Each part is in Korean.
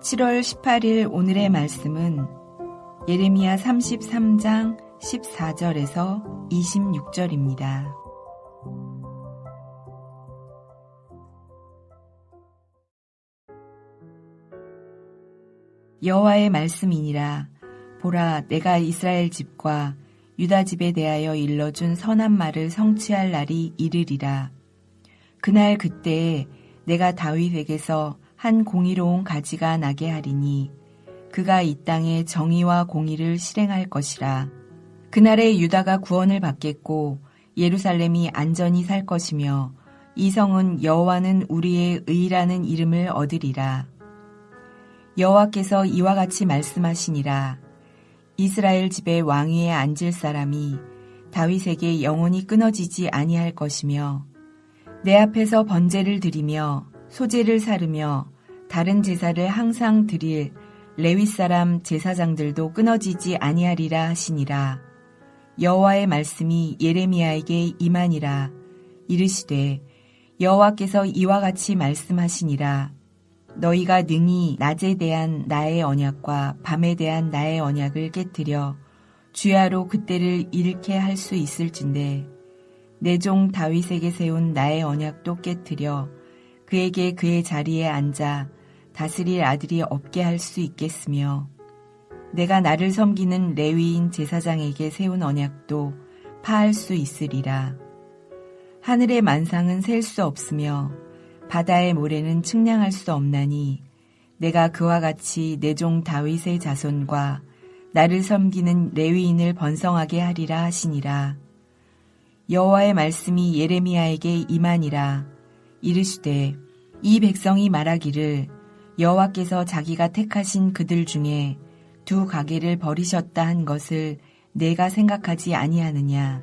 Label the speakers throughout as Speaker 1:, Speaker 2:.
Speaker 1: 7월 18일 오늘의 말씀은 예레미야 33장 14절에서 26절입니다. 여호와의 말씀이니라 보라 내가 이스라엘 집과 유다 집에 대하여 일러준 선한 말을 성취할 날이 이르리라 그날 그때에 내가 다윗에게서 한 공의로운 가지가 나게 하리니 그가 이 땅에 정의와 공의를 실행할 것이라. 그날에 유다가 구원을 받겠고 예루살렘이 안전히 살 것이며 이 성은 여호와는 우리의 의라는 이름을 얻으리라. 여호와께서 이와 같이 말씀하시니라. 이스라엘 집의 왕위에 앉을 사람이 다윗에게 영원히 끊어지지 아니할 것이며 내 앞에서 번제를 드리며 소재를 사르며 다른 제사를 항상 드릴 레위 사람 제사장들도 끊어지지 아니하리라 하시니라. 여호와의 말씀이 예레미야에게 임하니라. 이르시되 여호와께서 이와 같이 말씀하시니라. 너희가 능히 낮에 대한 나의 언약과 밤에 대한 나의 언약을 깨뜨려 주야로 그때를 잃게 할 수 있을진데 내 종 다윗에게 세운 나의 언약도 깨뜨려 그에게 그의 자리에 앉아 다스릴 아들이 없게 할 수 있겠으며 내가 나를 섬기는 레위인 제사장에게 세운 언약도 파할 수 있으리라. 하늘의 만상은 셀 수 없으며 바다의 모래는 측량할 수 없나니 내가 그와 같이 내 종 다윗의 자손과 나를 섬기는 레위인을 번성하게 하리라 하시니라. 여호와의 말씀이 예레미야에게 임하니라. 이르시되 이 백성이 말하기를 여호와께서 자기가 택하신 그들 중에 두 가게를 버리셨다 한 것을 내가 생각하지 아니하느냐?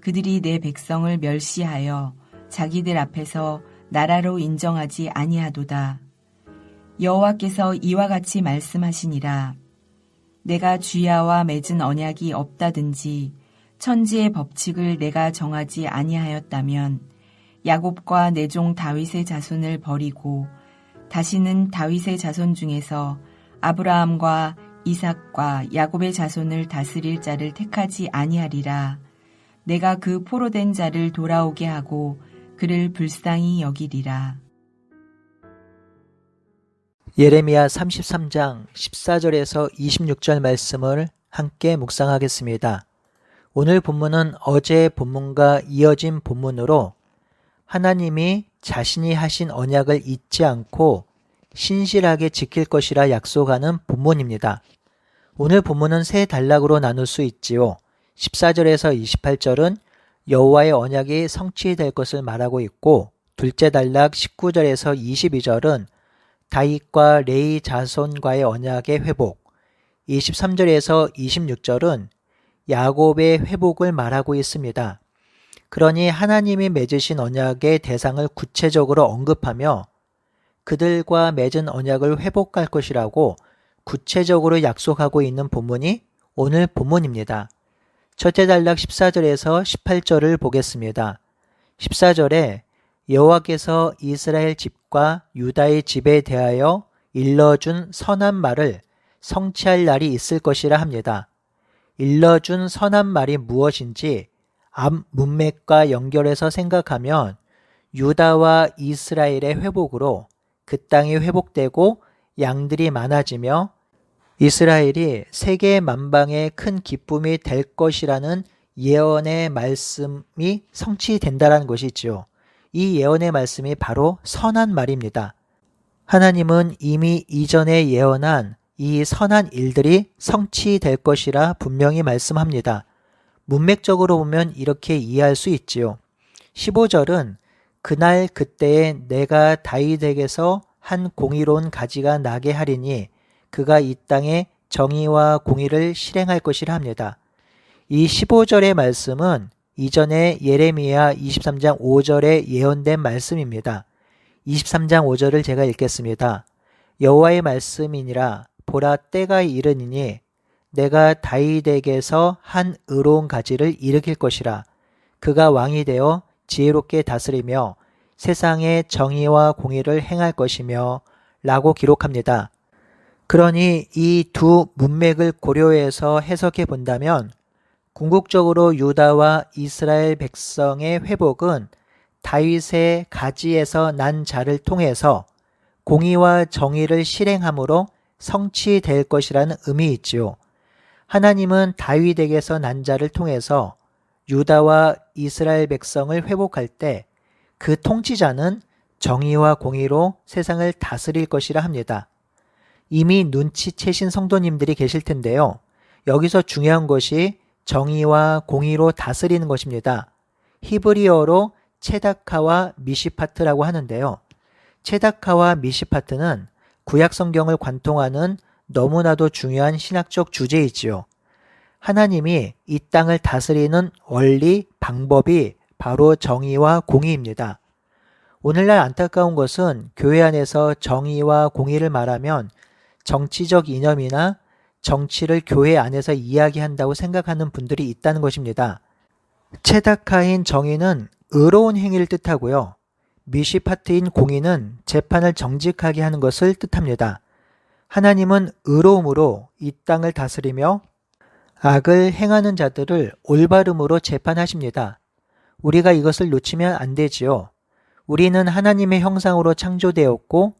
Speaker 1: 그들이 내 백성을 멸시하여 자기들 앞에서 나라로 인정하지 아니하도다. 여호와께서 이와 같이 말씀하시니라. 내가 주야와 맺은 언약이 없다든지 천지의 법칙을 내가 정하지 아니하였다면 야곱과 내종 다윗의 자손을 버리고 다시는 다윗의 자손 중에서 아브라함과 이삭과 야곱의 자손을 다스릴 자를 택하지 아니하리라. 내가 그 포로된 자를 돌아오게 하고 그를 불쌍히 여기리라.
Speaker 2: 예레미야 33장 14절에서 26절 말씀을 함께 묵상하겠습니다. 오늘 본문은 어제 본문과 이어진 본문으로 하나님이 자신이 하신 언약을 잊지 않고 신실하게 지킬 것이라 약속하는 본문입니다. 오늘 본문은 세 단락으로 나눌 수 있지요. 14절에서 28절은 여호와의 언약이 성취될 것을 말하고 있고 둘째 단락 19절에서 22절은 다윗과 레이 자손과의 언약의 회복 23절에서 26절은 야곱의 회복을 말하고 있습니다. 그러니 하나님이 맺으신 언약의 대상을 구체적으로 언급하며 그들과 맺은 언약을 회복할 것이라고 구체적으로 약속하고 있는 본문이 오늘 본문입니다. 첫째 단락 14절에서 18절을 보겠습니다. 14절에 여호와께서 이스라엘 집과 유다의 집에 대하여 일러준 선한 말을 성취할 날이 있을 것이라 합니다. 일러준 선한 말이 무엇인지 앞 문맥과 연결해서 생각하면 유다와 이스라엘의 회복으로 그 땅이 회복되고 양들이 많아지며 이스라엘이 세계 만방의 큰 기쁨이 될 것이라는 예언의 말씀이 성취된다는 것이지요. 이 예언의 말씀이 바로 선한 말입니다. 하나님은 이미 이전에 예언한 이 선한 일들이 성취될 것이라 분명히 말씀합니다. 문맥적으로 보면 이렇게 이해할 수 있지요. 15절은 그날 그때에 내가 다윗에게서 한 공의로운 가지가 나게 하리니 그가 이 땅에 정의와 공의를 실행할 것이라 합니다. 이 15절의 말씀은 이전에 예레미야 23장 5절에 예언된 말씀입니다. 23장 5절을 제가 읽겠습니다. 여호와의 말씀이니라 보라 때가 이르니니 내가 다윗에게서 한 의로운 가지를 일으킬 것이라. 그가 왕이 되어 지혜롭게 다스리며 세상의 정의와 공의를 행할 것이며 라고 기록합니다. 그러니 이 두 문맥을 고려해서 해석해 본다면 궁극적으로 유다와 이스라엘 백성의 회복은 다윗의 가지에서 난 자를 통해서 공의와 정의를 실행함으로 성취될 것이라는 의미 있지요. 하나님은 다윗에게서 난 자를 통해서 유다와 이스라엘 백성을 회복할 때 그 통치자는 정의와 공의로 세상을 다스릴 것이라 합니다. 이미 눈치채신 성도님들이 계실 텐데요. 여기서 중요한 것이 정의와 공의로 다스리는 것입니다. 히브리어로 체다카와 미시파트라고 하는데요. 체다카와 미시파트는 구약 성경을 관통하는 너무나도 중요한 신학적 주제이지요. 하나님이 이 땅을 다스리는 원리, 방법이 바로 정의와 공의입니다. 오늘날 안타까운 것은 교회 안에서 정의와 공의를 말하면 정치적 이념이나 정치를 교회 안에서 이야기한다고 생각하는 분들이 있다는 것입니다. 체다카인 정의는 의로운 행위를 뜻하고요. 미시파트인 공의는 재판을 정직하게 하는 것을 뜻합니다. 하나님은 의로움으로 이 땅을 다스리며 악을 행하는 자들을 올바름으로 재판하십니다. 우리가 이것을 놓치면 안 되지요. 우리는 하나님의 형상으로 창조되었고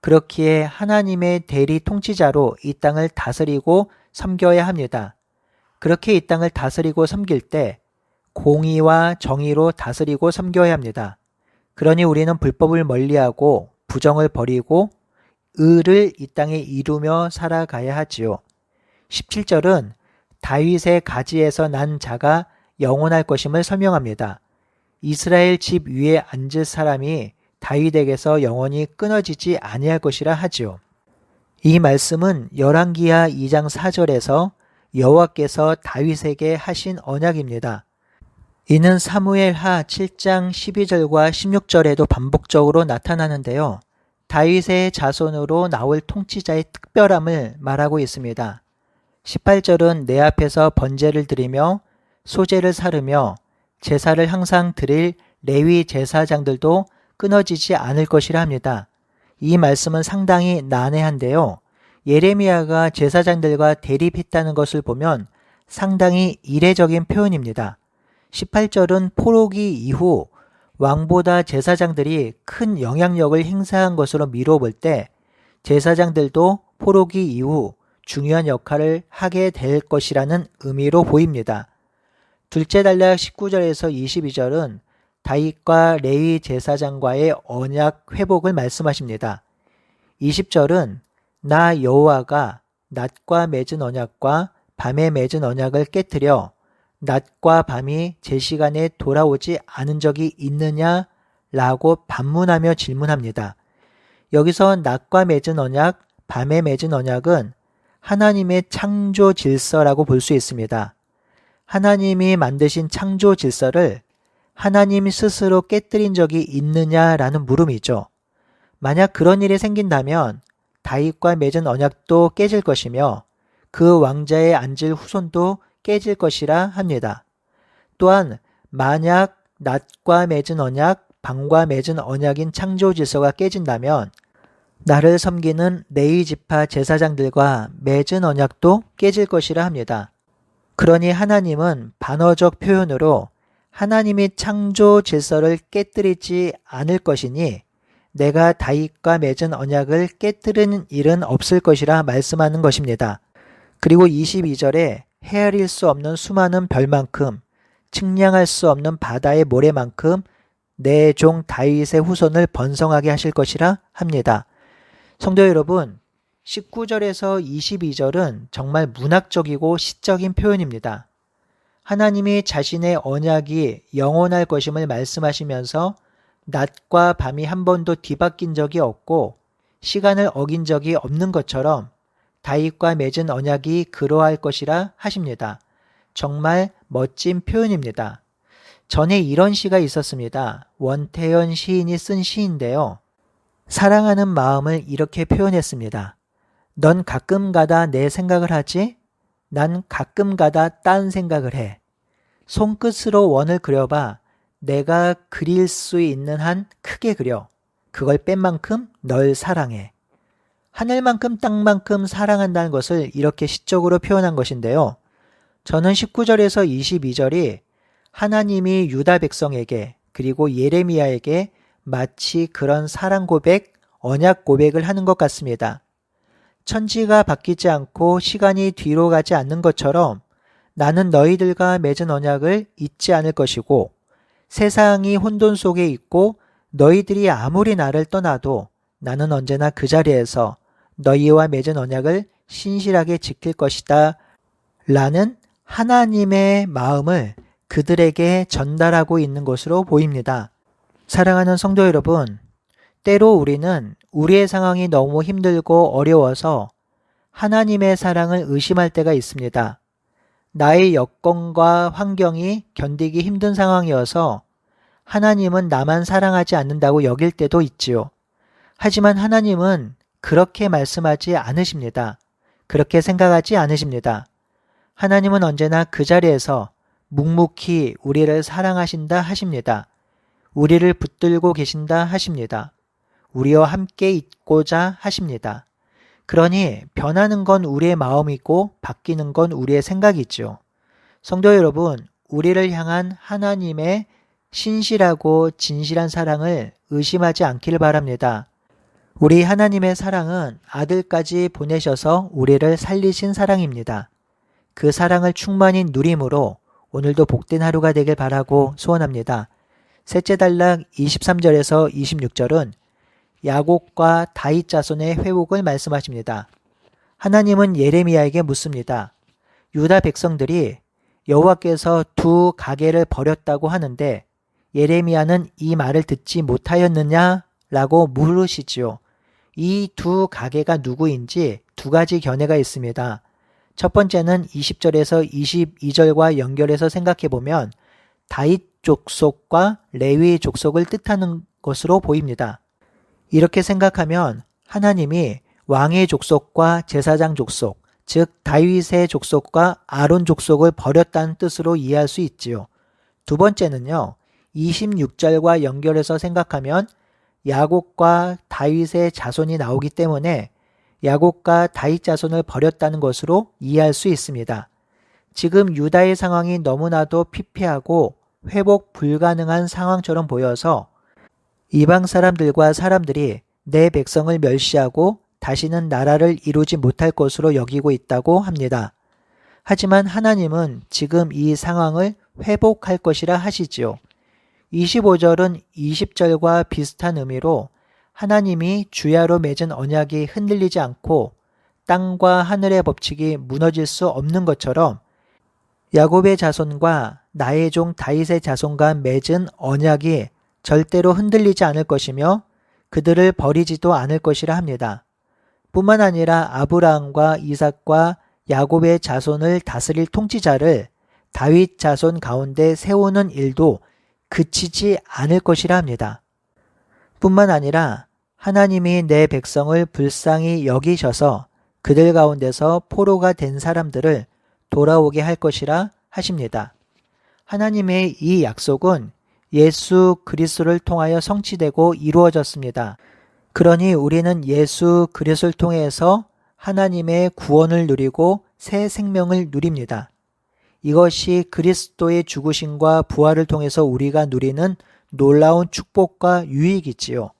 Speaker 2: 그렇기에 하나님의 대리 통치자로 이 땅을 다스리고 섬겨야 합니다. 그렇게 이 땅을 다스리고 섬길 때 공의와 정의로 다스리고 섬겨야 합니다. 그러니 우리는 불법을 멀리하고 부정을 버리고 의를 이 땅에 이루며 살아가야 하지요. 17절은 다윗의 가지에서 난 자가 영원할 것임을 설명합니다. 이스라엘 집 위에 앉을 사람이 다윗에게서 영원히 끊어지지 아니할 것이라 하지요. 이 말씀은 열왕기하 2장 4절에서 여호와께서 다윗에게 하신 언약입니다. 이는 사무엘 하 7장 12절과 16절에도 반복적으로 나타나는데요. 다윗의 자손으로 나올 통치자의 특별함을 말하고 있습니다. 18절은 내 앞에서 번제를 드리며 소제를 사르며 제사를 항상 드릴 레위 제사장들도 끊어지지 않을 것이라 합니다. 이 말씀은 상당히 난해한데요. 예레미야가 제사장들과 대립했다는 것을 보면 상당히 이례적인 표현입니다. 18절은 포로기 이후 왕보다 제사장들이 큰 영향력을 행사한 것으로 미뤄볼 때 제사장들도 포로기 이후 중요한 역할을 하게 될 것이라는 의미로 보입니다. 둘째 단락 19절에서 22절은 다윗과 레위 제사장과의 언약 회복을 말씀하십니다. 20절은 나 여호와가 낮과 맺은 언약과 밤에 맺은 언약을 깨뜨려 낮과 밤이 제 시간에 돌아오지 않은 적이 있느냐? 라고 반문하며 질문합니다. 여기서 낮과 맺은 언약, 밤에 맺은 언약은 하나님의 창조 질서라고 볼 수 있습니다. 하나님이 만드신 창조 질서를 하나님 스스로 깨뜨린 적이 있느냐라는 물음이죠. 만약 그런 일이 생긴다면 다윗과 맺은 언약도 깨질 것이며 그 왕자에 앉을 후손도 깨질 것이라 합니다. 또한 만약 낮과 맺은 언약, 방과 맺은 언약인 창조 질서가 깨진다면 나를 섬기는 레이 지파 제사장들과 맺은 언약도 깨질 것이라 합니다. 그러니 하나님은 반어적 표현으로 하나님이 창조 질서를 깨뜨리지 않을 것이니 내가 다윗과 맺은 언약을 깨뜨리는 일은 없을 것이라 말씀하는 것입니다. 그리고 22절에 헤아릴 수 없는 수많은 별만큼 측량할 수 없는 바다의 모래만큼 내 종 다윗의 후손을 번성하게 하실 것이라 합니다. 성도 여러분, 19절에서 22절은 정말 문학적이고 시적인 표현입니다. 하나님이 자신의 언약이 영원할 것임을 말씀하시면서 낮과 밤이 한 번도 뒤바뀐 적이 없고 시간을 어긴 적이 없는 것처럼 다윗과 맺은 언약이 그러할 것이라 하십니다. 정말 멋진 표현입니다. 전에 이런 시가 있었습니다. 원태현 시인이 쓴 시인데요. 사랑하는 마음을 이렇게 표현했습니다. 넌 가끔 가다 내 생각을 하지? 난 가끔 가다 딴 생각을 해. 손끝으로 원을 그려봐. 내가 그릴 수 있는 한 크게 그려. 그걸 뺀 만큼 널 사랑해. 하늘만큼 땅만큼 사랑한다는 것을 이렇게 시적으로 표현한 것인데요. 저는 19절에서 22절이 하나님이 유다 백성에게 그리고 예레미야에게 마치 그런 사랑 고백, 언약 고백을 하는 것 같습니다. 천지가 바뀌지 않고 시간이 뒤로 가지 않는 것처럼 나는 너희들과 맺은 언약을 잊지 않을 것이고 세상이 혼돈 속에 있고 너희들이 아무리 나를 떠나도 나는 언제나 그 자리에서 너희와 맺은 언약을 신실하게 지킬 것이다. 라는 하나님의 마음을 그들에게 전달하고 있는 것으로 보입니다. 사랑하는 성도 여러분, 때로 우리는 우리의 상황이 너무 힘들고 어려워서 하나님의 사랑을 의심할 때가 있습니다. 나의 여건과 환경이 견디기 힘든 상황이어서 하나님은 나만 사랑하지 않는다고 여길 때도 있지요. 하지만 하나님은 그렇게 말씀하지 않으십니다. 그렇게 생각하지 않으십니다. 하나님은 언제나 그 자리에서 묵묵히 우리를 사랑하신다 하십니다. 우리를 붙들고 계신다 하십니다. 우리와 함께 있고자 하십니다. 그러니 변하는 건 우리의 마음이고 바뀌는 건 우리의 생각이죠. 성도 여러분, 우리를 향한 하나님의 신실하고 진실한 사랑을 의심하지 않기를 바랍니다. 우리 하나님의 사랑은 아들까지 보내셔서 우리를 살리신 사랑입니다. 그 사랑을 충만히 누림으로 오늘도 복된 하루가 되길 바라고 소원합니다. 셋째 단락 23절에서 26절은 야곱과 다윗 자손의 회복을 말씀하십니다. 하나님은 예레미야에게 묻습니다. 유다 백성들이 여호와께서 두 가게를 버렸다고 하는데 예레미야는 이 말을 듣지 못하였느냐라고 물으시지요. 이 두 가게가 누구인지 두 가지 견해가 있습니다. 첫 번째는 20절에서 22절과 연결해서 생각해 보면 다윗 족속과 레위 족속을 뜻하는 것으로 보입니다. 이렇게 생각하면 하나님이 왕의 족속과 제사장 족속, 즉 다윗의 족속과 아론 족속을 버렸다는 뜻으로 이해할 수 있지요. 두 번째는요. 26절과 연결해서 생각하면 야곱과 다윗의 자손이 나오기 때문에 야곱과 다윗 자손을 버렸다는 것으로 이해할 수 있습니다. 지금 유다의 상황이 너무나도 피폐하고 회복 불가능한 상황처럼 보여서 이방 사람들과 사람들이 내 백성을 멸시하고 다시는 나라를 이루지 못할 것으로 여기고 있다고 합니다. 하지만 하나님은 지금 이 상황을 회복할 것이라 하시지요. 25절은 20절과 비슷한 의미로 하나님이 주야로 맺은 언약이 흔들리지 않고 땅과 하늘의 법칙이 무너질 수 없는 것처럼 야곱의 자손과 나의 종 다윗의 자손과 맺은 언약이 절대로 흔들리지 않을 것이며 그들을 버리지도 않을 것이라 합니다. 뿐만 아니라 아브라함과 이삭과 야곱의 자손을 다스릴 통치자를 다윗 자손 가운데 세우는 일도 그치지 않을 것이라 합니다. 뿐만 아니라 하나님이 내 백성을 불쌍히 여기셔서 그들 가운데서 포로가 된 사람들을 돌아오게 할 것이라 하십니다. 하나님의 이 약속은 예수 그리스도를 통하여 성취되고 이루어졌습니다. 그러니 우리는 예수 그리스도를 통해서 하나님의 구원을 누리고 새 생명을 누립니다. 이것이 그리스도의 죽으심과 부활을 통해서 우리가 누리는 놀라운 축복과 유익이지요.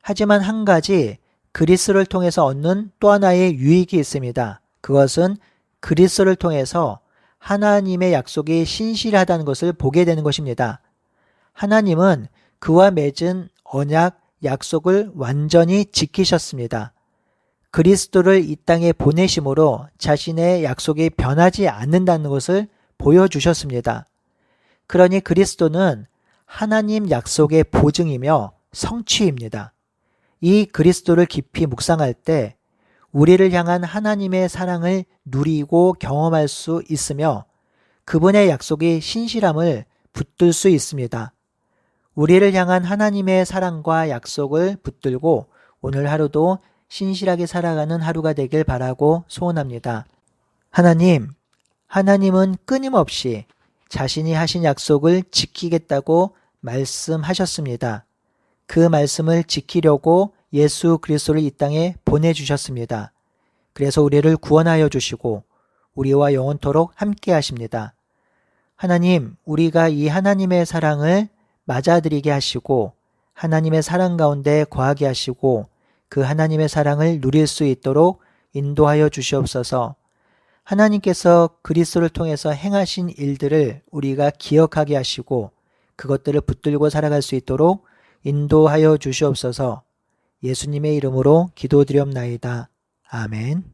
Speaker 2: 하지만 한 가지 그리스도를 통해서 얻는 또 하나의 유익이 있습니다. 그것은 그리스도를 통해서 하나님의 약속이 신실하다는 것을 보게 되는 것입니다. 하나님은 그와 맺은 언약, 약속을 완전히 지키셨습니다. 그리스도를 이 땅에 보내심으로 자신의 약속이 변하지 않는다는 것을 보여주셨습니다. 그러니 그리스도는 하나님 약속의 보증이며 성취입니다. 이 그리스도를 깊이 묵상할 때 우리를 향한 하나님의 사랑을 누리고 경험할 수 있으며 그분의 약속이 신실함을 붙들 수 있습니다. 우리를 향한 하나님의 사랑과 약속을 붙들고 오늘 하루도 신실하게 살아가는 하루가 되길 바라고 소원합니다. 하나님, 하나님은 끊임없이 자신이 하신 약속을 지키겠다고 말씀하셨습니다. 그 말씀을 지키려고 예수 그리스도를 이 땅에 보내주셨습니다. 그래서 우리를 구원하여 주시고 우리와 영원토록 함께 하십니다. 하나님, 우리가 이 하나님의 사랑을 맞아들이게 하시고 하나님의 사랑 가운데 거하게 하시고 그 하나님의 사랑을 누릴 수 있도록 인도하여 주시옵소서. 하나님께서 그리스도를 통해서 행하신 일들을 우리가 기억하게 하시고 그것들을 붙들고 살아갈 수 있도록 인도하여 주시옵소서. 예수님의 이름으로 기도드렸나이다. 아멘.